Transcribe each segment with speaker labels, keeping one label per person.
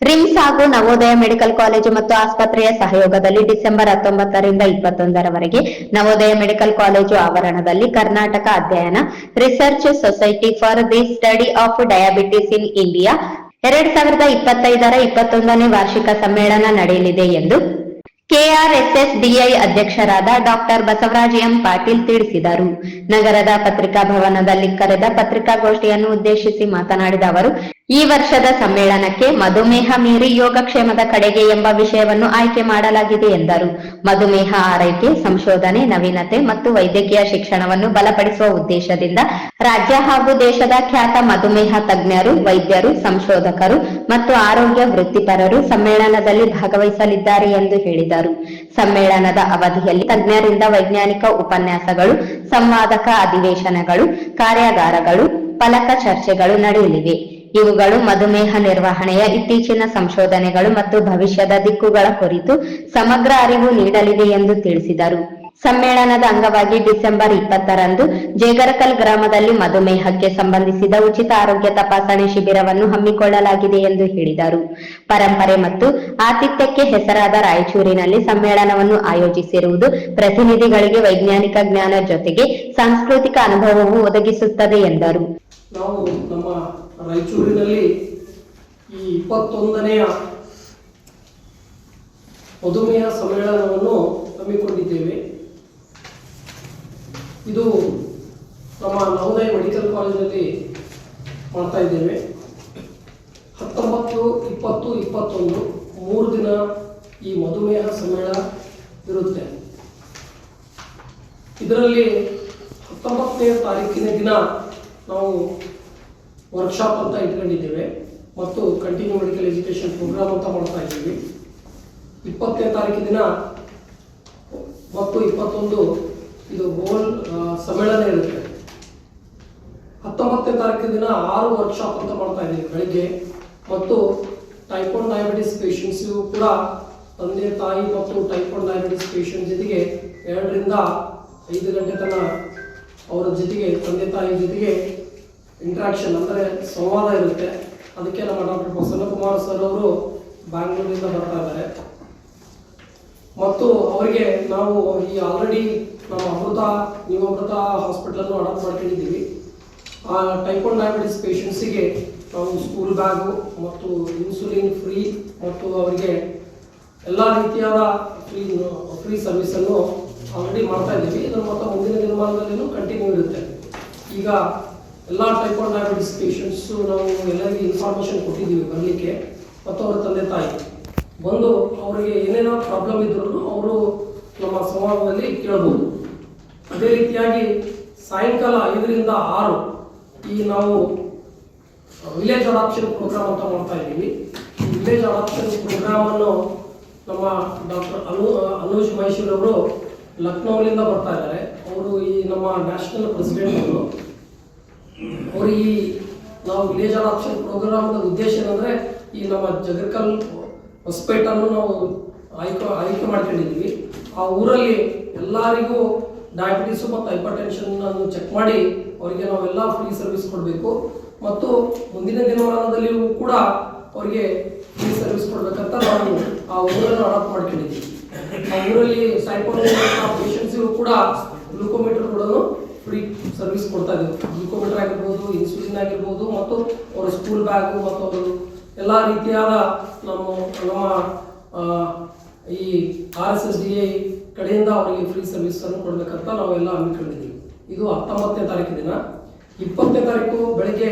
Speaker 1: RIMS ಹಾಗೂ Navodaya medical college ಮತ್ತು ಆಸ್ಪತ್ರೆಯ ಸಹಯೋಗದಲ್ಲಿ ಡಿಸೆಂಬರ್ ಹತ್ತೊಂಬತ್ತರಿಂದ ಇಪ್ಪತ್ತೊಂದರವರೆಗೆ ನವೋದಯ ಮೆಡಿಕಲ್ ಕಾಲೇಜು ಆವರಣದಲ್ಲಿ ಕರ್ನಾಟಕ ಅಧ್ಯಯನ research society for the study of diabetes in India ಎರಡ್ ಸಾವಿರದ ಇಪ್ಪತ್ತೈದರ ಇಪ್ಪತ್ತೊಂದನೇ ವಾರ್ಷಿಕ ಸಮ್ಮೇಳನ ನಡೆಯಲಿದೆ ಎಂದು ಕೆಆರ್ಎಸ್ಎಸ್ಡಿಐ ಅಧ್ಯಕ್ಷರಾದ ಡಾಕ್ಟರ್ ಬಸವರಾಜ್ ಎಂ ಪಾಟೀಲ್ ತಿಳಿಸಿದರು. ನಗರದ ಪತ್ರಿಕಾ ಭವನದಲ್ಲಿ ಕರೆದ ಪತ್ರಿಕಾಗೋಷ್ಠಿಯನ್ನು ಉದ್ದೇಶಿಸಿ ಮಾತನಾಡಿದ ಅವರು ಈ ವರ್ಷದ ಸಮ್ಮೇಳನಕ್ಕೆ ಮಧುಮೇಹ ಮೀರಿ ಯೋಗಕ್ಷೇಮದ ಕಡೆಗೆ ಎಂಬ ವಿಷಯವನ್ನು ಆಯ್ಕೆ ಮಾಡಲಾಗಿದೆ ಎಂದರು. ಮಧುಮೇಹ ಆರೈಕೆ, ಸಂಶೋಧನೆ, ನವೀನತೆ ಮತ್ತು ವೈದ್ಯಕೀಯ ಶಿಕ್ಷಣವನ್ನು ಬಲಪಡಿಸುವ ಉದ್ದೇಶದಿಂದ ರಾಜ್ಯ ಹಾಗೂ ದೇಶದ ಖ್ಯಾತ ಮಧುಮೇಹ ತಜ್ಞರು, ವೈದ್ಯರು, ಸಂಶೋಧಕರು ಮತ್ತು ಆರೋಗ್ಯ ವೃತ್ತಿಪರರು ಸಮ್ಮೇಳನದಲ್ಲಿ ಭಾಗವಹಿಸಲಿದ್ದಾರೆ ಎಂದು ಹೇಳಿದರು. ಸಮ್ಮೇಳನದ ಅವಧಿಯಲ್ಲಿ ತಜ್ಞರಿಂದ ವೈಜ್ಞಾನಿಕ ಉಪನ್ಯಾಸಗಳು, ಸಂವಾದಕ ಅಧಿವೇಶನಗಳು, ಕಾರ್ಯಾಗಾರಗಳು, ಫಲಕ ಚರ್ಚೆಗಳು ನಡೆಯಲಿವೆ. ಇವುಗಳು ಮಧುಮೇಹ ನಿರ್ವಹಣೆಯ ಇತ್ತೀಚಿನ ಸಂಶೋಧನೆಗಳು ಮತ್ತು ಭವಿಷ್ಯದ ದಿಕ್ಕುಗಳ ಕುರಿತು ಸಮಗ್ರ ಅರಿವು ನೀಡಲಿದೆ ಎಂದು ತಿಳಿಸಿದರು. ಸಮ್ಮೇಳನದ ಅಂಗವಾಗಿ ಡಿಸೆಂಬರ್ ಇಪ್ಪತ್ತರಂದು ಜೇಗರಕಲ್ ಗ್ರಾಮದಲ್ಲಿ ಮಧುಮೇಹಕ್ಕೆ ಸಂಬಂಧಿಸಿದ ಉಚಿತ ಆರೋಗ್ಯ ತಪಾಸಣೆ ಶಿಬಿರವನ್ನು ಹಮ್ಮಿಕೊಳ್ಳಲಾಗಿದೆ ಎಂದು ಹೇಳಿದರು. ಪರಂಪರೆ ಮತ್ತು ಆತಿಥ್ಯಕ್ಕೆ ಹೆಸರಾದ ರಾಯಚೂರಿನಲ್ಲಿ ಸಮ್ಮೇಳನವನ್ನು ಆಯೋಜಿಸಿರುವುದು ಪ್ರತಿನಿಧಿಗಳಿಗೆ ವೈಜ್ಞಾನಿಕ ಜ್ಞಾನ ಜೊತೆಗೆ ಸಾಂಸ್ಕೃತಿಕ ಅನುಭವವು ಒದಗಿಸುತ್ತದೆ ಎಂದರು.
Speaker 2: ರಾಯಚೂರಿನಲ್ಲಿ ಈ ಇಪ್ಪತ್ತೊಂದನೆಯ ಮಧುಮೇಹ ಸಮ್ಮೇಳನವನ್ನು ಹಮ್ಮಿಕೊಂಡಿದ್ದೇವೆ. ಇದು ನಮ್ಮ ನವೋದಯ ಮೆಡಿಕಲ್ ಕಾಲೇಜಲ್ಲಿ ಮಾಡ್ತಾ ಇದ್ದೇವೆ. ಹತ್ತೊಂಬತ್ತು, ಇಪ್ಪತ್ತು, ಇಪ್ಪತ್ತೊಂದು, ಮೂರು ದಿನ ಈ ಮಧುಮೇಹ ಸಮ್ಮೇಳನ ಇರುತ್ತೆ. ಇದರಲ್ಲಿ ಹತ್ತೊಂಬತ್ತನೇ ತಾರೀಕಿನ ದಿನ ನಾವು ವರ್ಕ್ಶಾಪ್ ಅಂತ ಇಟ್ಕೊಂಡಿದ್ದೇವೆ. ಮತ್ತು ಕಂಟಿನ್ಯೂ ಮೆಡಿಕಲ್ ಎಜುಕೇಷನ್ ಪ್ರೋಗ್ರಾಮ್ ಅಂತ ಮಾಡ್ತಾ ಇದ್ದೀವಿ. ಇಪ್ಪತ್ತನೇ ತಾರೀಕು ದಿನ ಮತ್ತು ಇಪ್ಪತ್ತೊಂದು ಇದು ಗೋಲ್ ಸಮ್ಮೇಳನ ಇರುತ್ತೆ. ಹತ್ತೊಂಬತ್ತನೇ ತಾರೀಕು ದಿನ ಆರು ವರ್ಕ್ಶಾಪ್ ಅಂತ ಮಾಡ್ತಾ ಇದ್ದೀವಿ ಬೆಳಿಗ್ಗೆ. ಮತ್ತು ಟೈಪ್ ಒನ್ ಡಯಾಬಿಟಿಸ್ ಪೇಷಂಟ್ಸ್ ಕೂಡ ತಂದೆ, ತಾಯಿ ಮತ್ತು ಟೈಪ್ ಒನ್ ಡಯಾಬಿಟಿಸ್ ಪೇಷಂಟ್ ಜೊತೆಗೆ ಎರಡರಿಂದ ಐದು ಗಂಟೆ ತನಕ ಅವರ ಜೊತೆಗೆ, ತಂದೆ, ತಾಯಿ ಜೊತೆಗೆ ಇಂಟ್ರಾಕ್ಷನ್ ಅಂದರೆ ಸಂವಾದ ಇರುತ್ತೆ. ಅದಕ್ಕೆ ನಮ್ಮ ಡಾಕ್ಟರ್ ಪ್ರಸನ್ನಕುಮಾರ್ ಸರ್ ಅವರು ಬ್ಯಾಂಗ್ಳೂರಿಂದ ಬರ್ತಾ ಇದ್ದಾರೆ. ಮತ್ತು ಅವರಿಗೆ ನಾವು ಈ ಆಲ್ರೆಡಿ ನಮ್ಮ ಅಮೃತ ನೀವು ಅಮೃತ ಹಾಸ್ಪಿಟಲನ್ನು ಅಡಾಪ್ಟ್ ಮಾಡ್ಕೊಂಡಿದ್ದೀವಿ. ಆ ಟೈಪ್ ಒನ್ ಡಯಾಬಿಟಿಸ್ ಪೇಷಂಟ್ಸಿಗೆ ನಾವು ಸ್ಕೂಲ್ ಬ್ಯಾಗು ಮತ್ತು ಇನ್ಸುಲಿನ್ ಫ್ರೀ ಮತ್ತು ಅವರಿಗೆ ಎಲ್ಲ ರೀತಿಯಾದ ಫ್ರೀ ಫ್ರೀ ಸರ್ವಿಸನ್ನು ಆಲ್ರೆಡಿ ಮಾಡ್ತಾ ಇದ್ದೀವಿ. ಇದನ್ನು ಮತ್ತು ಮುಂದಿನ ದಿನಮಾನದಲ್ಲಿ ಕಂಟಿನ್ಯೂ ಇರುತ್ತೆ. ಈಗ ಎಲ್ಲ ಟೈಪ್ ಆಫ್ ಡಯಾಬಿಟಿಸ್ ಪೇಷಂಟ್ಸು ನಾವು ಎಲ್ಲರಿಗೆ ಇನ್ಫಾರ್ಮೇಷನ್ ಕೊಟ್ಟಿದ್ದೀವಿ ಬರಲಿಕ್ಕೆ. ಮತ್ತು ಅವರ ತಂದೆ ತಾಯಿ. ಬಂದು ಅವರಿಗೆ ಏನೇನೋ ಪ್ರಾಬ್ಲಮ್ ಇದ್ರೂ ಅವರು ನಮ್ಮ ಸಂವಾದದಲ್ಲಿ ಕೇಳಬಹುದು ಅದೇ ರೀತಿಯಾಗಿ ಸಾಯಂಕಾಲ ಐದರಿಂದ ಆರು ಈ ನಾವು ವಿಲೇಜ್ ಅಡಾಪ್ಷನ್ ಪ್ರೋಗ್ರಾಮ್ ಅಂತ ಮಾಡ್ತಾ ಇದ್ದೀವಿ. ವಿಲೇಜ್ ಅಡಾಪ್ಷನ್ ಪ್ರೋಗ್ರಾಮನ್ನು ನಮ್ಮ ಡಾಕ್ಟರ್ ಅನು ಅನುಜ್ ಮಹೇಶ್ವರವರು ಲಕ್ನೋಲಿಂದ ಬರ್ತಾ ಇದ್ದಾರೆ. ಅವರು ಈ ನಮ್ಮ ನ್ಯಾಷನಲ್ ಪ್ರೆಸಿಡೆಂಟ್ ಅವರು. ಅವರು ಈ ನಾವು ವಿಲೇಜ್ ಆಪ್ಷನ್ ಪ್ರೋಗ್ರಾಮ್ನ ಉದ್ದೇಶ ಏನಂದ್ರೆ ಈ ನಮ್ಮ ಜಗರ್ಕಲ್ ಹೊಸಪೇಟನ್ನು ನಾವು ಆಯ್ಕೆ ಆಯ್ಕೆ ಮಾಡ್ಕೊಂಡಿದ್ದೀವಿ. ಆ ಊರಲ್ಲಿ ಎಲ್ಲರಿಗೂ ಡಯಾಬಿಟೀಸು ಮತ್ತು ಹೈಪರ್ ಟೆನ್ಷನ್ ಅನ್ನು ಚೆಕ್ ಮಾಡಿ ಅವರಿಗೆ ನಾವೆಲ್ಲ ಫ್ರೀ ಸರ್ವಿಸ್ ಕೊಡಬೇಕು. ಮತ್ತು ಮುಂದಿನ ದಿನಮಾನದಲ್ಲಿಯೂ ಕೂಡ ಅವರಿಗೆ ಫ್ರೀ ಸರ್ವಿಸ್ ಕೊಡಬೇಕಂತ ನಾವು ಆ ಊರನ್ನು ಅಡಾಪ್ಟ್ ಮಾಡ್ಕೊಂಡಿದ್ದೀವಿ. ಆ ಊರಲ್ಲಿ ಸೈಕೋಲಜಿ ಪೇಷಂಟ್ಸಿಗೂ ಕೂಡ ಗ್ಲೂಕೋಮೀಟರ್ ಕೂಡ ಫ್ರೀ ಸರ್ವಿಸ್ ಕೊಡ್ತಾ ಇದ್ದೀವಿ ಗ್ಲೂಕೋಮೀಟರ್ ಆಗಿರ್ಬೋದು ಇನ್ಸುಲಿನ್ ಆಗಿರ್ಬೋದು, ಮತ್ತು ಅವರ ಸ್ಕೂಲ್ ಬ್ಯಾಗು ಮತ್ತು ಅವರು ಎಲ್ಲ ರೀತಿಯಾದ ನಮ್ಮ ನಮ್ಮ ಈ R S S D I ಕಡೆಯಿಂದ ಅವರಿಗೆ ಫ್ರೀ ಸರ್ವಿಸ್ ಅನ್ನು ಕೊಡ್ಬೇಕಂತ ನಾವೆಲ್ಲ ಹಮ್ಮಿಕೊಂಡಿದ್ದೀವಿ ಇದು ಹತ್ತೊಂಬತ್ತನೇ ತಾರೀಕು ದಿನ. ಇಪ್ಪತ್ತನೇ ತಾರೀಕು ಬೆಳಗ್ಗೆ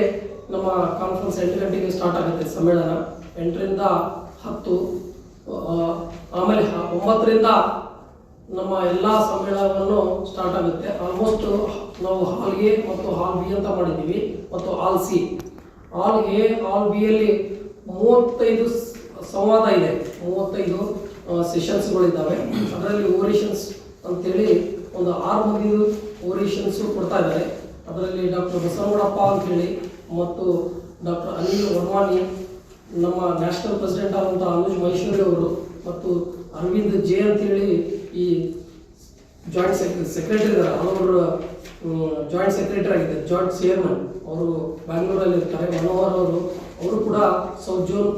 Speaker 2: ನಮ್ಮ ಕಾನ್ಫರೆನ್ಸ್ ಎಂಟು ಗಂಟೆಗೆ ಸ್ಟಾರ್ಟ್ ಆಗುತ್ತೆ ಸಮ್ಮೇಳನ. ಎಂಟರಿಂದ ಹತ್ತು ಆಮೇಲೆ ಒಂಬತ್ತರಿಂದ ನಮ್ಮ ಎಲ್ಲ ಸಮ್ಮೇಳನವನ್ನು ಸ್ಟಾರ್ಟ್ ಆಗುತ್ತೆ. ಆಲ್ಮೋಸ್ಟ್ ನಾವು ಹಾಲ್ ಎ ಮತ್ತು ಹಾಲ್ ಬಿ ಅಂತ ಮಾಡಿದ್ದೀವಿ ಮತ್ತು hall C. Hall A, hall B ಅಲ್ಲಿ ಮೂವತ್ತೈದು ಸಂವಾದ ಇದೆ. ಮೂವತ್ತೈದು ಸೆಷನ್ಸ್ಗಳಿದ್ದಾವೆ. ಅದರಲ್ಲಿ ಓರೇಷನ್ಸ್ ಅಂತೇಳಿ ಒಂದು ಆರು ಮಂದಿ ಓರೇಷನ್ಸ್ ಕೊಡ್ತಾ ಇದ್ದಾರೆ. ಅದರಲ್ಲಿ ಡಾಕ್ಟರ್ ಬಸವಣ್ಣಪ್ಪ ಅಂತೇಳಿ ಮತ್ತು ಡಾಕ್ಟರ್ ಅನಿಲ್ ವರ್ಮಾನಿ, ನಮ್ಮ ನ್ಯಾಷನಲ್ ಪ್ರೆಸಿಡೆಂಟ್ ಆದಂಥ ಅನುಜ್ ಮಹೇಶ್ವರಿ ಅವರು ಮತ್ತು ಅರವಿಂದ್ ಜೆ ಅಂತೇಳಿ ಈ ಜಾಯಿಂಟ್ ಸೆಕ್ರೆ ಸೆಕ್ರೆಟರಿ ಇದ್ದಾರೆ. ಅವರು ಜಾಯಿಂಟ್ ಸೆಕ್ರೆಟರಿ ಆಗಿದ್ದಾರೆ ಜಾಯಿಂಟ್ ಚೇರ್ಮನ್ ಅವರು ಬ್ಯಾಂಗ್ಳೂರಲ್ಲಿ ಇರ್ತಾರೆ. ಮನೋಹರ್ ಅವರು ಅವರು ಕೂಡ ಸೌತ್ ಜೋನ್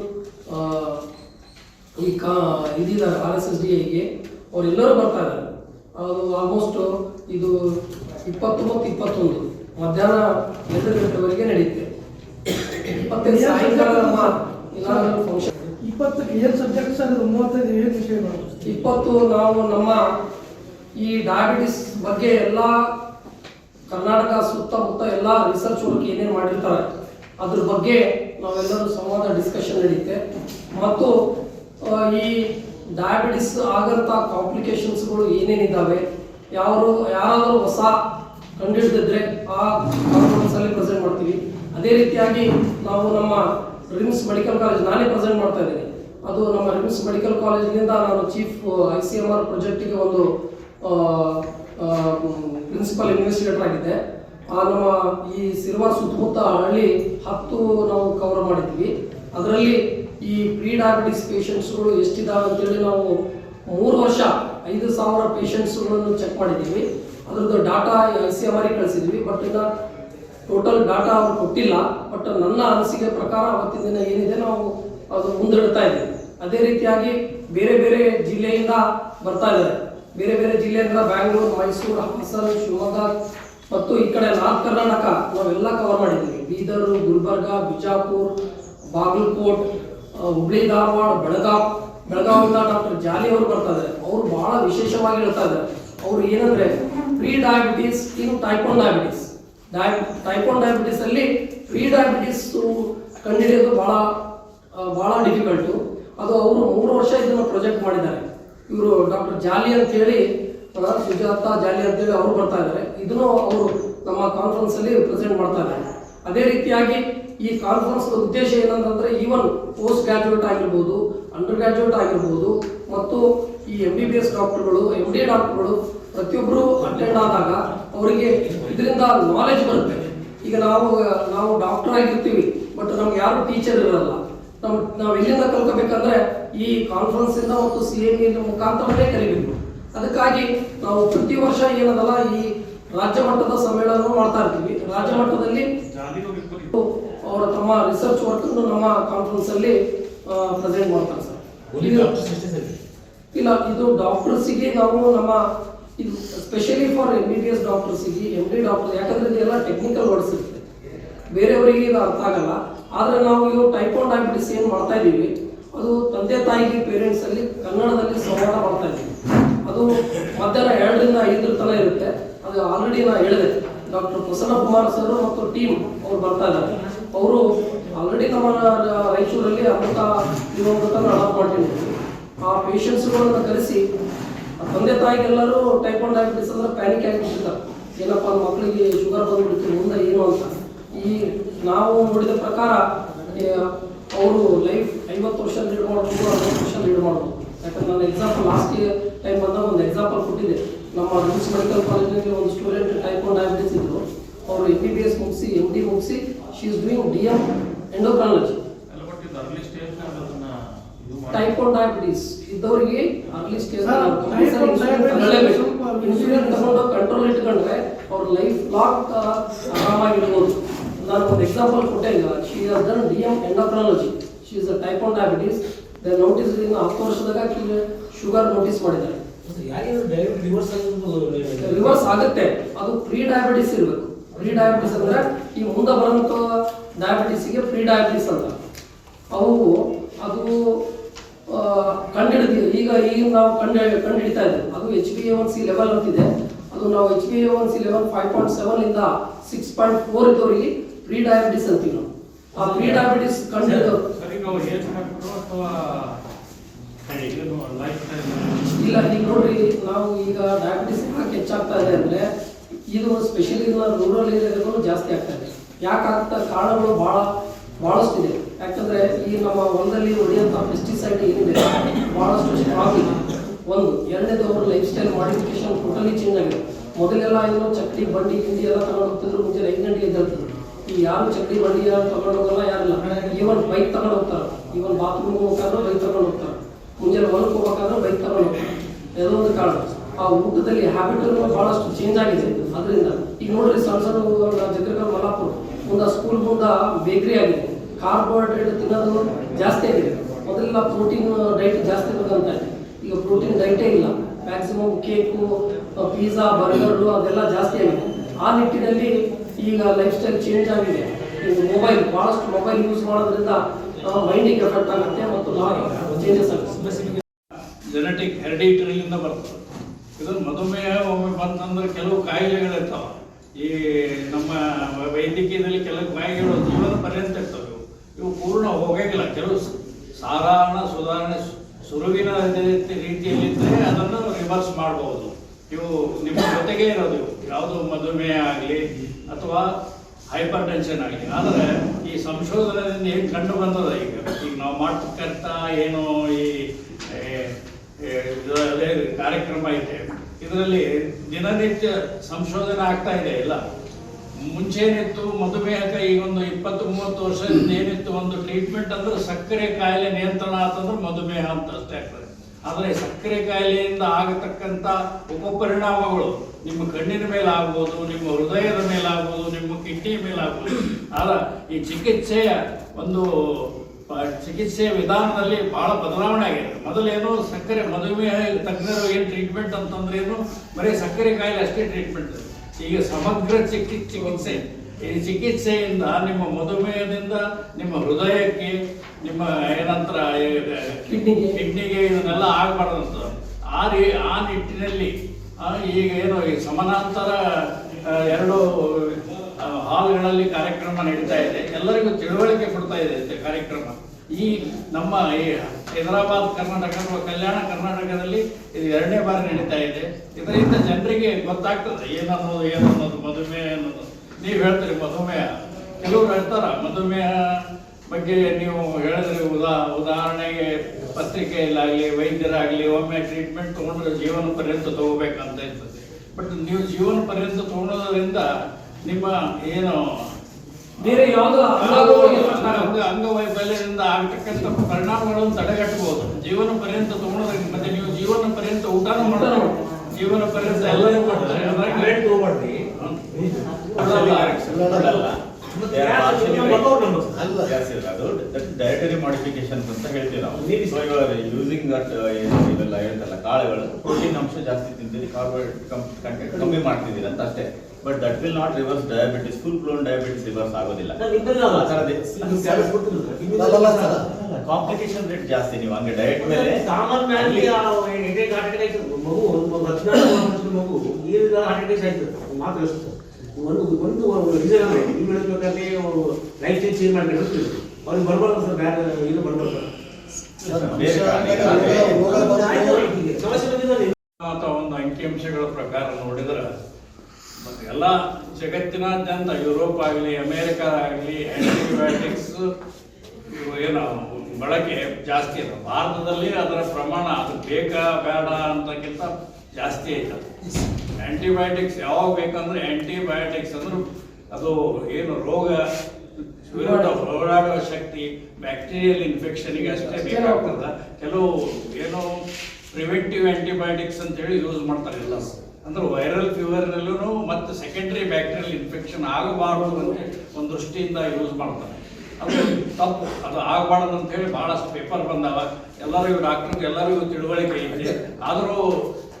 Speaker 2: ಈ ಕಾ ಇದಿದ್ದಾರೆ ಆರ್ ಎಸ್ ಎಸ್ ಡಿ ಐಗೆ ಅವರೆಲ್ಲರೂ ಬರ್ತಾ ಇದ್ದಾರೆ. ಅದು ಆಲ್ಮೋಸ್ಟ್ ಇದು ಇಪ್ಪತ್ತು ಮತ್ತು ಇಪ್ಪತ್ತೊಂದು ಮಧ್ಯಾಹ್ನ ಎರಡು ಗಂಟೆವರೆಗೆ ನಡೆಯುತ್ತೆ. ಇಪ್ಪತ್ತೈದು ಸಾಯಂಕಾಲ ನಮ್ಮ ಇನಾಗರಲ್ ಫಂಕ್ಷನ್
Speaker 3: ಇಪ್ಪತ್ತಕ್ಕೆ ಏನು ಮೂವತ್ತೈದು ಏನು ವಿಷಯಗಳು.
Speaker 2: ಇಪ್ಪತ್ತು ನಾವು ನಮ್ಮ ಈ ಡಯಾಬಿಟಿಸ್ ಬಗ್ಗೆ ಎಲ್ಲ ಕರ್ನಾಟಕ ಸುತ್ತಮುತ್ತ ಎಲ್ಲ ರಿಸರ್ಚ್ ವರ್ಕ್ ಏನೇನು ಮಾಡಿರ್ತಾರೆ, ಅದ್ರ ಬಗ್ಗೆ ನಾವೆಲ್ಲರೂ ಸಂವಾದ ಡಿಸ್ಕಷನ್ ನಡೆಯುತ್ತೆ ಮತ್ತು ಈ ಡಯಾಬಿಟಿಸ್ ಆಗಂತ ಕಾಂಪ್ಲಿಕೇಶನ್ಸ್ಗಳು ಏನೇನಿದ್ದಾವೆ ಯಾರು ಯಾರಾದರೂ ಹೊಸ ಕಂಡುಹಿಡಿದಿದ್ರೆ ಆ ಕಾನ್ಫರೆನ್ಸ್ ಅಲ್ಲಿ ಪ್ರೆಸೆಂಟ್ ಮಾಡ್ತೀವಿ. ಅದೇ ರೀತಿಯಾಗಿ ನಾವು ನಮ್ಮ ರಿಮ್ಸ್ ಮೆಡಿಕಲ್ ಕಾಲೇಜ್ ನಾನೇ ಪ್ರೆಸೆಂಟ್ ಮಾಡ್ತಾ ಇದ್ದೀನಿ. ಅದು ನಮ್ಮ ರಿಮ್ಸ್ ಮೆಡಿಕಲ್ ಕಾಲೇಜಿನಿಂದ ನಾನು chief I C M R ಪ್ರಾಜೆಕ್ಟಿಗೆ ಒಂದು ಪ್ರಿನ್ಸಿಪಲ್ ಇನ್ವೆಸ್ಟಿಗೇಟರ್ ಆಗಿದ್ದೆ. ನಮ್ಮ ಈ ಸಿರ್ವಾರ್ ಸುತ್ತಮುತ್ತ ಹಳ್ಳಿ ಹತ್ತು ನಾವು ಕವರ್ ಮಾಡಿದ್ವಿ. ಅದರಲ್ಲಿ ಈ ಪ್ರೀ ಡಯಾಬಿಟಿಸ್ ಪೇಷಂಟ್ಸ್ಗಳು ಎಷ್ಟಿದಾವೆ ಅಂತೇಳಿ ನಾವು ಮೂರು ವರ್ಷ, ಐದು ಸಾವಿರ ಪೇಷಂಟ್ಸ್ಗಳನ್ನು ಚೆಕ್ ಮಾಡಿದ್ದೀವಿ. ಅದರದ್ದು ಡಾಟಾ ಐ ಸಿ ಎಂ ಆರಿಗೆ ಕಳಿಸಿದ್ವಿ ಬಟ್ ಇನ್ನು ಟೋಟಲ್ ಡಾಟಾ ಅವ್ರು ಕೊಟ್ಟಿಲ್ಲ. ಬಟ್ ನನ್ನ ಅನಿಸಿಕೆ ಪ್ರಕಾರ ಅವತ್ತಿನ ದಿನ ಏನಿದೆ ನಾವು ಅದು ಮುಂದಿಡ್ತಾ ಇದ್ದೀವಿ. ಅದೇ ರೀತಿಯಾಗಿ ಬೇರೆ ಬೇರೆ ಜಿಲ್ಲೆಯಿಂದ ಬರ್ತಾ ಇದ್ದಾರೆ. ಬೇರೆ ಬೇರೆ ಜಿಲ್ಲೆಯಿಂದ ಬ್ಯಾಂಗ್ಳೂರು, ಮೈಸೂರು, ಹಾಸನ, ಶಿವಮೊಗ್ಗ ಮತ್ತು ಈ ಕಡೆ ನಾರ್ತ್ ಕರ್ನಾಟಕ ನಾವೆಲ್ಲ ಕವರ್ ಮಾಡಿದ್ದೀವಿ. ಬೀದರ್, ಗುಲ್ಬರ್ಗ, ಬಿಜಾಪುರ್, ಬಾಗಲಕೋಟ್ ಹುಬ್ಳಿ, ಧಾರವಾಡ, ಬೆಳಗಾವ್ ಬೆಳಗಾವಿಂದ ಡಾಕ್ಟರ್ ಜಾಲಿ ಅವರು ಬರ್ತಾ ಇದ್ದಾರೆ ಅವರು ಬಹಳ ವಿಶೇಷವಾಗಿ ಹೇಳ್ತಾ ಇದ್ದಾರೆ ಅವ್ರು ಏನಂದ್ರೆ pre diabetes in type one diabetes type one diabetes ಅಲ್ಲಿ ಪ್ರೀ ಡಯಾಬಿಟಿಸ್ ಕಂಡುಹಿಡಿಯೋದು ಬಹಳ ಬಹಳ ಡಿಫಿಕಲ್ಟು ಅದು ಅವರು ಮೂರು ವರ್ಷ ಇದನ್ನು ಪ್ರೊಜೆಕ್ಟ್ ಮಾಡಿದ್ದಾರೆ. ಇವರು ಡಾಕ್ಟರ್ ಜಾಲಿ ಅಂತೇಳಿ ಸುಜಾತ ಜಾಲಿ ಅಂತೇಳಿ ಅವರು ಬರ್ತಾ ಇದ್ದಾರೆ. ಇದನ್ನು ಅವರು ನಮ್ಮ ಕಾನ್ಫರೆನ್ಸ್ ಅಲ್ಲಿ ಪ್ರೆಸೆಂಟ್ ಮಾಡ್ತಾ ಇದ್ದಾರೆ. ಅದೇ ರೀತಿಯಾಗಿ ಈ ಕಾನ್ಫರೆನ್ಸ್ ಉದ್ದೇಶ ಏನಂತಂದ್ರೆ ಈವನ್ ಪೋಸ್ಟ್ ಗ್ರಾಜುಯೇಟ್ ಆಗಿರ್ಬೋದು ಅಂಡರ್ ಗ್ರಾಜುಯೇಟ್ ಆಗಿರ್ಬೋದು, ಮತ್ತು ಈ ಎಂ ಬಿ ಬಿ ಎಸ್ ಡಾಕ್ಟರ್ಗಳು ಎಂ ಡಿ ಡಾಕ್ಟರ್ಗಳು ಪ್ರತಿಯೊಬ್ಬರು ಅಟೆಂಡ್ ಆದಾಗ ಅವರಿಗೆ ಇದರಿಂದ ನಾಲೆಜ್ ಬರುತ್ತೆ. ಈಗ ನಾವು ನಾವು ಡಾಕ್ಟರ್ ಆಗಿರ್ತೀವಿ ಬಟ್ ನಮ್ಗೆ ಯಾರು ಟೀಚರ್ ಇರಲ್ಲ. ನಮ್ ನಾವು ಎಲ್ಲಿಂದ ಕಲ್ಕೋಬೇಕಂದ್ರೆ ಈ ಕಾನ್ಫರೆನ್ಸ್ ಇಂದ ಮತ್ತು ಸಿ ಎಂ ಮುಖಾಂತರವೇ ಕಲಿಬೇಕು. ಅದಕ್ಕಾಗಿ ನಾವು ಪ್ರತಿ ವರ್ಷ ಏನದಲ್ಲ ಈ ರಾಜ್ಯ ಮಟ್ಟದ ಸಮ್ಮೇಳನ ಮಾಡ್ತಾ ಇರ್ತೀವಿ. ರಾಜ್ಯ ಮಟ್ಟದಲ್ಲಿ ಅವರ ತಮ್ಮ ರಿಸರ್ಚ್ ವರ್ಕ್ ನಮ್ಮ ಕಾನ್ಫರೆನ್ಸ್ ಅಲ್ಲಿ ಪ್ರೆಸೆಂಟ್ ಮಾಡ್ತಾರೆ ಸರ್. ಇಲ್ಲ ಇದು ಡಾಕ್ಟರ್ಸಿಗೆ ನಾವು ನಮ್ಮ ಇದು specially for M B B S ಡಾಕ್ಟರ್ಸಿಗೆ M D doctor ಯಾಕಂದ್ರೆ ಇದೆಲ್ಲ ಟೆಕ್ನಿಕಲ್ ವರ್ಡ್ಸ್ ಇರುತ್ತೆ. ಬೇರೆಯವರಿಗೆ ಇದು ಅರ್ಥ ಆಗಲ್ಲ. ಆದ್ರೆ ನಾವು ಇವು ಟೈಪ್ ಒನ್ ಡಯಾಬಿಟಿಸ್ ಏನು ಮಾಡ್ತಾ ಇದ್ದೀವಿ ಅದು ತಂದೆ ತಾಯಿಗೆ ಪೇರೆಂಟ್ಸ್ ಅಲ್ಲಿ ಕನ್ನಡದಲ್ಲಿ ಸಂವಾದ ಮಾಡ್ತಾ ಇದ್ದೀವಿ ಅದು ಮಧ್ಯಾಹ್ನ ಎರಡರಿಂದ ಐದರ ತನಕ ಇರುತ್ತೆ. ಅದು ಆಲ್ರೆಡಿ ನಾ ಹೇಳಿದೆ. ಡಾಕ್ಟರ್ ಪ್ರಸನ್ನ ಕುಮಾರ್ ಸರ್ ಮತ್ತು ಟೀಮ್ ಅವ್ರು ಬರ್ತಾ ಇದ್ದಾರೆ. ಅವರು ಆಲ್ರೆಡಿ ನಮ್ಮ ರಾಯಚೂರಲ್ಲಿ ಅಮೃತ ಇರುವಂಥ ಅಡಾಪ್ಟ್ ಮಾಡ್ತೀನಿ ಆ ಪೇಷಂಟ್ಸ್ಗಳನ್ನ ಕರೆಸಿ ತಂದೆ ತಾಯಿಗೆಲ್ಲರೂ ಟೈಪ್ ಒನ್ ಡಯಾಬಿಟಿಸ್ ಅಂದ್ರೆ ಪ್ಯಾನಿಕ್ ಆಗಿಬಿಟ್ಟಿರ್ತಾರೆ. ಏನಪ್ಪ ಮಕ್ಕಳಿಗೆ ಶುಗರ್ ಬಂದ್ಬಿಡ್ತೀನಿ ಮುಂದೆ ಏನು ಅಂತ. ಈ ನಾವು ನೋಡಿದ ಪ್ರಕಾರ ಅವರು ಲೈಫ್ ಐವತ್ತು ವರ್ಷ ಲೀಡ್ ಮಾಡ್ಬೋದು ಅರವತ್ತು ವರ್ಷ ಲೀಡ್ ಮಾಡ್ಬೋದು ಯಾಕಂದ್ರೆ ನಾನು ಎಕ್ಸಾಂಪಲ್ ಲಾಸ್ಟ್ ಟೈಮ್ ಬಂದಾಗ ಒಂದು ಎಕ್ಸಾಂಪಲ್ ಕೊಟ್ಟಿದ್ದೆ. ನಮ್ಮ ರಿಮ್ಸ್ ಮೆಡಿಕಲ್ ಕಾಲೇಜಿನಲ್ಲಿ ಒಂದು ಸ್ಟೂಡೆಂಟ್ ಟೈಪ್ ಒನ್ ಡಯಾಬಿಟಿಸ್ ಇದ್ರು. ಅವರು ಎಂ ಬಿ ಬಿ ಎಸ್ ಮುಗಿಸಿ ಎಂ ಡಿ ಮುಗಿಸಿ she is doing D M endocrinology type one diabetes ಇದ್ದವರಿಗೆ ಅರ್ಲಿ ಸ್ಟೇಜ್ ಇನ್ಸುಲಿನ್ ತಗೊಂಡು ಕಂಟ್ರೋಲ್ ಇಟ್ಕೊಂಡ್ರೆ ಅವ್ರ ಲೈಫ್ ಲಾಂಗ್ ಆರಾಮಾಗಿರ್ಬೋದು. ನಾನು ಒಂದು ಎಕ್ಸಾಂಪಲ್ ಕೊಟ್ಟೆ ಈಗ. She has done D M endocrinology she is a type one diabetes the notice ಇನ್ನು ಹತ್ತು ವರ್ಷದಾಗ ಶುಗರ್ ನೋಟಿಸ್ ಮಾಡಿದ್ದಾರೆ. ರಿವರ್ಸ್ ಆಗುತ್ತೆ. ಅದು ಪ್ರೀ ಡಯಾಬಿಟಿಸ್ ಇರಬೇಕು. ಪ್ರೀ ಡಯಾಬಿಟಿಸ್ ಅಂದ್ರೆ ಈ ಮುಂದೆ ಬರುವಂತ ಡಯಾಬಿಟಿಸ್ಗೆ ಪ್ರೀ ಡಯಾಬಿಟಿಸ್ ಅಂತ. ಅವು ಅದು ಕಂಡಿಡಿದ ಕಂಡುಹಿಡಿದು ಈಗ ಈಗ ನಾವು ಕಂಡು ಕಂಡುಹಿಡಿತಾ ಇದ್ದೇವೆ. ಅದು H B A one C level ಅಂತಿದೆ. ಅದು ನಾವು H B A one C level five point seven ಇಂದ ಸಿಕ್ಸ್ ಪಾಯಿಂಟ್ ಫೋರ್ ಇದ್ದವರಿಗೆ ಪ್ರೀ ಡಯಾಬಿಟಿಸ್ ಅಂತೀವಿ ನಾವು ಆ ಪ್ರೀ ಡಯಾಬಿಟಿಸ್ ಕಂಡು ಇಲ್ಲ ಈಗ ನೋಡ್ರಿ ನಾವು ಈಗ ಡಯಾಬಿಟಿಸ್ ಯಾಕೆ ಹೆಚ್ಚಾಗ್ತಾ ಇದೆ ಅಂದ್ರೆ ಇದು ಸ್ಪೆಷಲಿ ರೂರಲ್ ಏರಿಯಾದಲ್ಲೂ ಜಾಸ್ತಿ ಆಗ್ತಾ ಇದೆ. ಯಾಕೆ ಆಗ್ತಾ ಕಾರಣಗಳು ಬಹಳ ಬಹಳಷ್ಟಿದೆ ಯಾಕಂದ್ರೆ ಈ ನಮ್ಮ ಹೊಲದಲ್ಲಿ ಹೊಡೆಯುವಂಥ ಪೆಸ್ಟಿಸೈಡ್ ಏನಿದೆ ಬಹಳಷ್ಟು ಸ್ಟ್ರಾಂಗ್ ಇದೆ. ಒಂದು ಎರಡನೇದು ಅವರು lifestyle modification totally change ಆಗಿದೆ. ಮೊದಲೆಲ್ಲ ಏನೋ ಚಕ್ಲಿ ಬಂಡಿ ಗಿಂಡಿ ಎಲ್ಲ ತಗೊಂಡು ಹೋಗ್ತಿದ್ರು ಮುಂಚೆ ಐದು ಗಂಟೆಗೆ ಎದ್ದೇಳ್ತಿದ್ರು. ಈ ಯಾರು ಚಕ್ರಿ ಬಂಡಿ ಯಾರು ತಗೊಂಡು ಹೋಗಲ್ಲ ಯಾರಿಲ್ಲ. ಈವನ್ ಬೈಕ್ ತಗೊಂಡು ಹೋಗ್ತಾರೆ. ಈವನ್ ಬಾತ್ರೂಮ್ ಹೋಗ್ಬೇಕಾದ್ರೆ ಬೈಕ್ ತಗೊಂಡು ಹೋಗ್ತಾರೆ. ಮುಂಜಾನೆ ಹೊಲಕ್ಕೆ ಹೋಗ್ಬೇಕಾದ್ರೆ ಬೈಕ್ ತಗೊಂಡು ಹೋಗ್ತಾರೆ. ಯಾವುದೋ ಒಂದು ಕಾರಣ. ಆ ಊಟದಲ್ಲಿ ಹ್ಯಾಬಿಟ್ ಬಹಳಷ್ಟು ಚೇಂಜ್ ಆಗಿದೆ. ಅದರಿಂದ ಈಗ ನೋಡ್ರಿ ಸಣ್ಣ ಸಣ್ಣ ಜಗ್ರಗಲ್ ಮಲಾಪುರ ಮುಂದೆ ಸ್ಕೂಲ್ ಮುಂದೆ ಬೇಕರಿ ಆಗಿದೆ. ಕಾರ್ಬೋಹೈಡ್ರೇಟ್ ತಿನ್ನೋದು ಜಾಸ್ತಿ ಆಗಿದೆ. ಮೊದಲೆಲ್ಲ ಪ್ರೋಟೀನ್ ಡೈಟ್ ಜಾಸ್ತಿ ಬೇಕಂತ ಈಗ ಪ್ರೋಟೀನ್ ಡೈಟೇ ಇಲ್ಲ. ಮ್ಯಾಕ್ಸಿಮಮ್ ಕೇಕು ಪಿಜ್ಜಾ ಬರ್ಗರು ಅದೆಲ್ಲ ಜಾಸ್ತಿ ಆಗಿದೆ. ಆ ನಿಟ್ಟಿನಲ್ಲಿ ಈಗ ಲೈಫ್ ಸ್ಟೈಲ್ ಚೇಂಜ್ ಆಗಿದೆ. ಈಗ ಮೊಬೈಲ್ ಭಾಳಷ್ಟು ಮೊಬೈಲ್ ಯೂಸ್ ಮಾಡೋದ್ರಿಂದ ಮೈಂಡಿಗೆ ಎಫೆಕ್ಟ್ ಆಗುತ್ತೆ ಮತ್ತು ಚೇಂಜಸ್ ಆಗುತ್ತೆ.
Speaker 4: ಜೆನೆಟಿಕ್ ಹೆರಿಡಿಟರಿಯಿಂದ ಬರ್ತದೆ. ಇದು ಮಧುಮೇಹ ಒಮ್ಮೆ ಬಂತಂದ್ರೆ ಕೆಲವು ಕಾಯಿಲೆಗಳಿರ್ತಾವೆ. ಈ ನಮ್ಮ ವೈದ್ಯಕೀಯದಲ್ಲಿ ಕೆಲವು ಕಾಯಿಲೆಗಳು ಜೀವನ ಪರ್ಯಂತ ಇರ್ತವೆ. ಇವು. ಇವು ಪೂರ್ಣ ಹೋಗಂಗಿಲ್ಲ. ಕೆಲವು ಸಾಧಾರಣ ಸುಧಾರಣೆ ಸುರುವಿನ ರೀತಿಯಲ್ಲಿ ರೀತಿಯಲ್ಲಿದ್ದರೆ ಅದನ್ನು ರಿವರ್ಸ್ ಮಾಡಬಹುದು ಇವು ನಿಮ್ಮ ಜೊತೆಗೆ ಇರೋದು ಯಾವುದು ಮಧುಮೇಹ ಆಗಲಿ ಅಥವಾ ಹೈಪರ್ ಟೆನ್ಷನ್ ಆಗಿದೆ ಆದರೆ ಈ ಸಂಶೋಧನೆಯಿಂದ ಏನು ಕಂಡು ಬಂದದ ಈಗ? ಈಗ ನಾವು ಮಾಡ್ತಕ್ಕಂಥ ಏನು ಈ ಕಾರ್ಯಕ್ರಮ ಇದೆ. ಇದರಲ್ಲಿ ದಿನನಿತ್ಯ ಸಂಶೋಧನೆ ಆಗ್ತಾ ಇದೆ ಇಲ್ಲ ಮುಂಚೆ ಏನಿತ್ತು ಮಧುಮೇಹಕ್ಕೆ ಈಗ ಒಂದು ಇಪ್ಪತ್ತು, ಮೂವತ್ತು ವರ್ಷದಿಂದ ಏನಿತ್ತು ಒಂದು ಟ್ರೀಟ್ಮೆಂಟ್ ಅಂದ್ರೆ ಸಕ್ಕರೆ ಕಾಯಿಲೆ ನಿಯಂತ್ರಣ ಆತಂದ್ರೆ ಮಧುಮೇಹ ಅಂತ ಅಷ್ಟೇ ಆಗ್ತದೆ. ಆದರೆ ಸಕ್ಕರೆ ಕಾಯಿಲೆಯಿಂದ ಆಗತಕ್ಕಂಥ ಉಪಪರಿಣಾಮಗಳು ನಿಮ್ಮ ಕಣ್ಣಿನ ಮೇಲೆ ಆಗ್ಬೋದು ನಿಮ್ಮ ಹೃದಯದ ಮೇಲೆ ಆಗ್ಬೋದು ನಿಮ್ಮ ಕಿಡ್ನಿ ಮೇಲೆ ಆಗ್ಬೋದು ಆದ್ರೆ ಈ ಚಿಕಿತ್ಸೆಯ ಒಂದು ಚಿಕಿತ್ಸೆಯ ವಿಧಾನದಲ್ಲಿ ಬಹಳ ಬದಲಾವಣೆ ಆಗಿದೆ. ಮೊದಲೇನು ಸಕ್ಕರೆ ಮಧುಮೇಹ ತಜ್ಞರು ಏನು ಟ್ರೀಟ್ಮೆಂಟ್ ಅಂತಂದ್ರೆ ಏನು ಬರೀ ಸಕ್ಕರೆ ಕಾಯಿಲೆ ಅಷ್ಟೇ ಟ್ರೀಟ್ಮೆಂಟ್ ಈಗ ಸಮಗ್ರ ಚಿಕಿ ಚಿಕಿತ್ಸೆ. ಈ ಚಿಕಿತ್ಸೆಯಿಂದ ನಿಮ್ಮ ಮಧುಮೇಹದಿಂದ ನಿಮ್ಮ ಹೃದಯಕ್ಕೆ ನಿಮ್ಮ ಏನಂತರ
Speaker 2: ಕಿಡ್ನಿಗೆ.
Speaker 4: ಕಿಡ್ನಿಗೆ ಇದನ್ನೆಲ್ಲ ಆಗಬಾರ್ದಂತ. ಆ ರೀ ಆ ನಿಟ್ಟಿನಲ್ಲಿ ಈಗ ಏನು ಈ ಸಮಾನಾಂತರ ಎರಡು ಹಾಲ್ಗಳಲ್ಲಿ ಕಾರ್ಯಕ್ರಮ ನಡೀತಾ ಇದೆ. ಎಲ್ಲರಿಗೂ ತಿಳುವಳಿಕೆ ಕೊಡ್ತಾ ಇದೆ ಇದು ಕಾರ್ಯಕ್ರಮ. ಈ ನಮ್ಮ ಈ ಹೈದರಾಬಾದ್ ಕರ್ನಾಟಕ ಅಥವಾ ಕಲ್ಯಾಣ ಕರ್ನಾಟಕದಲ್ಲಿ ಇದು ಎರಡನೇ ಬಾರಿ ನಡೀತಾ ಇದೆ. ಇದರಿಂದ ಜನರಿಗೆ ಗೊತ್ತಾಗ್ತದೆ ಏನನ್ನೋದು ಏನನ್ನೋದು ಮಧುಮೇಹ ಅನ್ನೋದು. ನೀವು ಹೇಳ್ತೀರಿ ಮಧುಮೇಹ. ಕೆಲವರು ಹೇಳ್ತಾರ ಮಧುಮೇಹ ಬಗ್ಗೆ ನೀವು ಹೇಳಿದ್ರೆ ಉದಾ ಉದಾಹರಣೆಗೆ ಪತ್ರಿಕೆಯಲ್ಲಾಗಲಿ ವೈದ್ಯರಾಗಲಿ ಒಮ್ಮೆ ಟ್ರೀಟ್ಮೆಂಟ್ ತೊಗೊಂಡ್ರೆ ಜೀವನ ಪರ್ಯಂತ ತಗೋಬೇಕಂತ ಇರ್ತದೆ. ಬಟ್ ನೀವು ಜೀವನ ಪರ್ಯಂತ ತಗೊಳೋದ್ರಿಂದ ನಿಮ್ಮ ಏನು
Speaker 2: ಬೇರೆ ಯಾವುದೋ
Speaker 4: ಅಂಗವೈಫಲ್ಯದಿಂದ ಆಗ್ತಕ್ಕಂಥ ಪರಿಣಾಮಗಳನ್ನು ತಡೆಗಟ್ಟಬಹುದು. ಜೀವನ ಪರ್ಯಂತ ತೊಗೊಳೋದ್ರಿಂದ ಮತ್ತೆ ನೀವು ಜೀವನ ಪರ್ಯಂತ ಊಟನೂ ಮಾಡೋದು ಜೀವನ ಪರ್ಯಂತ ಎಲ್ಲರೂ ಮಾಡ್ತಾರೆ. ಅದ್ರಾಗ
Speaker 5: ಡಯಟರಿ ಮಾಡಿಫಿಕೇಶನ್ಸ್ ಅಂತ ಹೇಳ್ತೀವಿ ನಾವು. ಯೂಸಿಂಗ್ ದಟ್ ಇವೆಲ್ಲ ಹೇಳ್ತಲ್ಲ ಕಾಳುಗಳು ಪ್ರೋಟೀನ್ ಅಂಶ ಜಾಸ್ತಿ ತಿಂತೀರಿ ಕಾರ್ಬೋಹೈಡ್ರೇಟ್ ಕಂಟೆಂಟ್ ಕಮ್ಮಿ ಮಾಡ್ತಿದ್ದೀರಿ ಅಂತ ಅಷ್ಟೇ. But that will not reverse diabetes full blown diabetes reverse ಆಗೋದಿಲ್ಲ ಕಾಂಪ್ಲಿಕೇಶನ್ ರೇಟ್ ಜಾಸ್ತಿ ನೀವು ಹಂಗೆ ಡಯಟ್ ಮೇಲೆ.
Speaker 6: ಸಾಮಾನ್ಯವಾಗಿ ಮಗು ಮಗು ಈಗ ಒಂದು ಒಂದು ರೀಸನ್ ಅಂದ್ರೆ ನೀವು ಹೇಳ್ಬೇಕಾದ್ರೆ ಲೈಫ್ ಸ್ಟೈಲ್ ಚೇಂಜ್ ಮಾಡಬೇಕು ಹೇಳ್ತೀವಿ ಅವ್ರಿಗೆ ಬರ್ಬಾರ್ದು ಸರ್ ಬೇರೆ ಇದು ಬರ್ಬಾರ್ದು.
Speaker 4: ಅಂತ ಒಂದು ಅಂಕಿಅಂಶಗಳ ಪ್ರಕಾರ ನೋಡಿದ್ರೆ ಮತ್ತು ಎಲ್ಲ ಜಗತ್ತಿನಾದ್ಯಂತ ಯುರೋಪ್ ಆಗಲಿ ಅಮೇರಿಕ ಆಗಲಿ ಆಂಟಿಬಯೋಟಿಕ್ಸ್ ಇವು ಏನು ಬಳಕೆ ಜಾಸ್ತಿ ಇದೆ ಭಾರತದಲ್ಲಿ ಅದರ ಪ್ರಮಾಣ ಅದು ಬೇಕಾ ಬೇಡ ಅಂತಕ್ಕಿಂತ ಜಾಸ್ತಿ ಐತೆ ಆಂಟಿಬಯೋಟಿಕ್ಸ್ ಯಾವಾಗ ಬೇಕಂದ್ರೆ ಆಂಟಿಬಯೋಟಿಕ್ಸ್ ಅಂದ್ರೆ ಅದು ಏನು ರೋಗ ವಿರುದ್ಧ ಹೋರಾಡುವ ಶಕ್ತಿ ಬ್ಯಾಕ್ಟೀರಿಯಲ್ ಇನ್ಫೆಕ್ಷನ್ಗೆ ಅಷ್ಟೇ ಬೇಕಾಗ್ತದ. ಕೆಲವು ಏನು ಪ್ರಿವೆಂಟಿವ್ ಆಂಟಿಬಯೋಟಿಕ್ಸ್ ಅಂತ ಹೇಳಿ ಯೂಸ್ ಮಾಡ್ತಾರೆ ಎಲ್ಲ ಅಂದ್ರೆ ವೈರಲ್ ಫೀವರ್ನಲ್ಲೂ ಮತ್ತೆ ಸೆಕೆಂಡರಿ ಬ್ಯಾಕ್ಟೀರಿಯಲ್ ಇನ್ಫೆಕ್ಷನ್ ಆಗಬಾರ್ದು ಅಂತ ಒಂದು ದೃಷ್ಟಿಯಿಂದ ಯೂಸ್ ಮಾಡ್ತಾರೆ. ಅದು ತಪ್ಪು. ಅದು ಆಗಬಾರ್ದು ಅಂತ ಹೇಳಿ ಬಹಳಷ್ಟು ಪೇಪರ್ ಬಂದಾವ. ಎಲ್ಲರಿಗೂ ಡಾಕ್ಟರ್ಗೆ ಎಲ್ಲರಿಗೂ ತಿಳುವಳಿಕೆ ಐತೆ. ಆದರೂ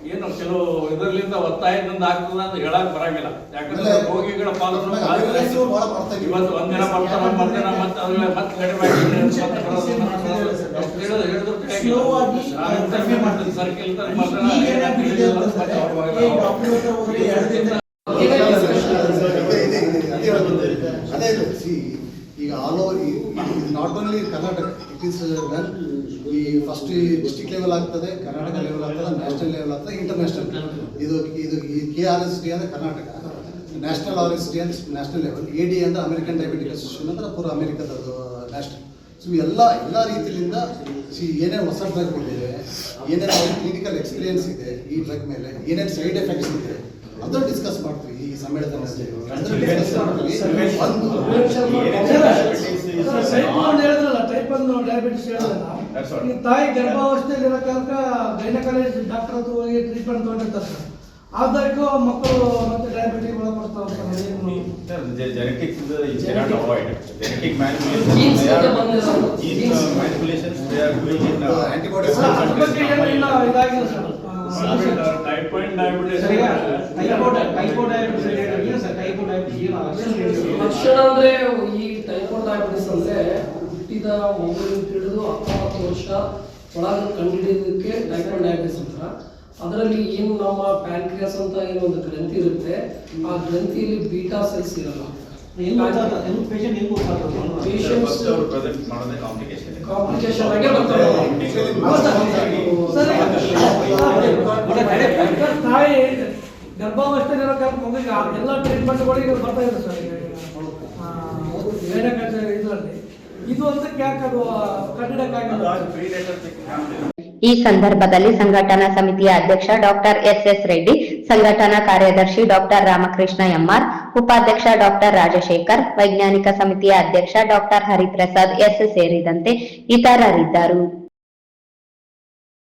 Speaker 4: ಏನು ಕೆಲವು ಇದರಿಂದ ಒತ್ತಾಯದಿಂದ ಆಗ್ತದ ಅಂತ ಹೇಳಕ್ ಬರಂಗಿಲ್ಲ ಯಾಕಂದ್ರೆ ರೋಗಿಗಳ ಪಾಲನೆ ಇವತ್ತು ಒಂದಿನ ಬರ್ತಾರ ಮರ್ದಿನ ಮತ್ತೆ ಅದ್ರಲ್ಲಿ ಮತ್ತೆ ಕಡಿಮೆ ಕಡಿಮೆ ಮಾಡ್ತೀನಿ
Speaker 7: ಅದೇ ಸಿ ಈಗ all over not only Karnataka it is well ಈ ಫಸ್ಟ್ ಡಿಸ್ಟಿಕ್ ಲೆವೆಲ್ ಆಗ್ತದೆ, ಕರ್ನಾಟಕ ಲೆವೆಲ್ ಆಗ್ತದೆ ನ್ಯಾಷನಲ್ ಲೆವೆಲ್ ಆಗ್ತದೆ ಇಂಟರ್ನ್ಯಾಷನಲ್ ಇದು ಇದು ಕೆ ಆರ್ ಎಸ್ ಡಿ ಅಂದ್ರೆ Karnataka. National R S D ಅಂದ್ರೆ ನ್ಯಾಷನಲ್ ಲೆವೆಲ್ ಎ ಡಿ ಅಂದ್ರೆ ಅಮೆರಿಕನ್ ಡಯಾಬಿಟಿಕ್ ಅಸೋಸಿಯೇಷನ್ ಅಂದ್ರೆ ಪೂರ ಅಮೆರಿಕದ ನ್ಯಾಷನಲ್ ಸೊ ಎಲ್ಲ ಎಲ್ಲ ರೀತಿಯಿಂದ ಸಿ, ಏನೇನು ಹೊಸ ಡ್ರಗ್ ಇದೆ ಏನೇನು ಕ್ಲಿನಿಕಲ್ ಎಕ್ಸ್ಪೀರಿಯನ್ಸ್ ಇದೆ ಈ ಡ್ರಗ್ ಮೇಲೆ, ಏನೇನು ಸೈಡ್ ಎಫೆಕ್ಟ್ಸ್ ಇದೆ ಅದನ್ನು ಡಿಸ್ಕಸ್ ಮಾಡ್ತೀವಿ ಈ ಸಮ್ಮೇಳನದಲ್ಲಿ
Speaker 3: ತಾಯಿ ಗರ್ಭಾವಸ್ಥೆಯಲ್ಲಿ ಇರಕಾಗ ಗೈನಕಾಲಜಿಸ್ಟ್ ಡಾಕ್ಟರ್ ಹತ್ರ ಹೋಗಿ ಟ್ರೀಟ್ಮೆಂಟ್ ತಗೊಂಡಿರ್ತಾರೆ ಆದಾಗೂ ಮಕ್ಕಳು ಮತ್ತೆ ಡಯಾಬಿಟಿಸ್ ಒಳಪಡ್ತಾವೆ
Speaker 5: uh, uh,
Speaker 7: Uh,
Speaker 3: sir
Speaker 4: type one diabetes
Speaker 6: sir ಈಗ type two type two diabetes ಏನು ಸರ್ ಟೈಪೋ ಡಯಾಬಿಟಿಸ್ ಲಕ್ಷಣ
Speaker 2: ಅಂದ್ರೆ ಈ ಟೈಫೋಡ್ ಡಯಾಬಿಟಿಸ್ ಅಂದ್ರೆ ಹುಟ್ಟಿದ ಮಗುವಿನ ಹಿಡಿದು ಹತ್ತೊಂಬತ್ತು ವರ್ಷ ಒಳಗೆ ಕಂಡುಹಿಡಿಯೋದಕ್ಕೆ ಟೈಫೋಡ್ ಡಯಾಬಿಟಿಸ್ ಅಂತ ಅದರಲ್ಲಿ ಏನು ನಮ್ಮ ಪ್ಯಾಂಕ್ರಿಯಾಸ್ ಅಂತ ಏನು ಒಂದು ಗ್ರಂಥಿ ಇರುತ್ತೆ ಆ ಗ್ರಂಥಿಯಲ್ಲಿ ಬೀಟಾ ಸೆಲ್ಸ್ ಇರಲ್ಲ.
Speaker 6: ಕಾಂಪ್ಲಿಕೇಶನ್ ಗೊತ್ತಾಗ್ತದೆ? ಹೆಂಗ್ patient ಹೆಂಗ್ ಗೊತ್ತಾಗ್ತದೆ?
Speaker 2: Patients-
Speaker 5: First ಅವ್ರು present ಮಾಡೋದೇ complication.
Speaker 2: ಕಾಂಪ್ಲಿಕೇಶನ್ ಆಗಿ ಬರ್ತಾರೆ
Speaker 3: ಸರ್, ತಾಯಿ ಗರ್ಭಾವಸ್ಥೆಯಲ್ಲಿರೋ ಎಲ್ಲ ಟ್ರೀಟ್ಮೆಂಟ್ಗಳಿಗೆ ಬರ್ತಾ ಇದೆ ಸರ್ ಬೇರೆ ಕಡೆ ಇದರಲ್ಲಿ. ಇದು ಯಾಕೆ ಅದು
Speaker 1: ಈ ಸಂದರ್ಭದಲ್ಲಿ ಸಂಘಟನಾ ಸಮಿತಿಯ ಅಧ್ಯಕ್ಷ ಡಾಕ್ಟರ್ ಎಸ್ ಎಸ್ ರೆಡ್ಡಿ ಸಂಘಟನಾ ಕಾರ್ಯದರ್ಶಿ ಡಾಕ್ಟರ್ ರಾಮಕೃಷ್ಣ ಎಂಆರ್ ಉಪಾಧ್ಯಕ್ಷ ಡಾಕ್ಟರ್ ರಾಜಶೇಖರ್ ವೈಜ್ಞಾನಿಕ ಸಮಿತಿಯ ಅಧ್ಯಕ್ಷ ಡಾಕ್ಟರ್ ಹರಿಪ್ರಸಾದ್ ಎಸ್ ಸೇರಿದಂತೆ ಇತರರಿದ್ದರು.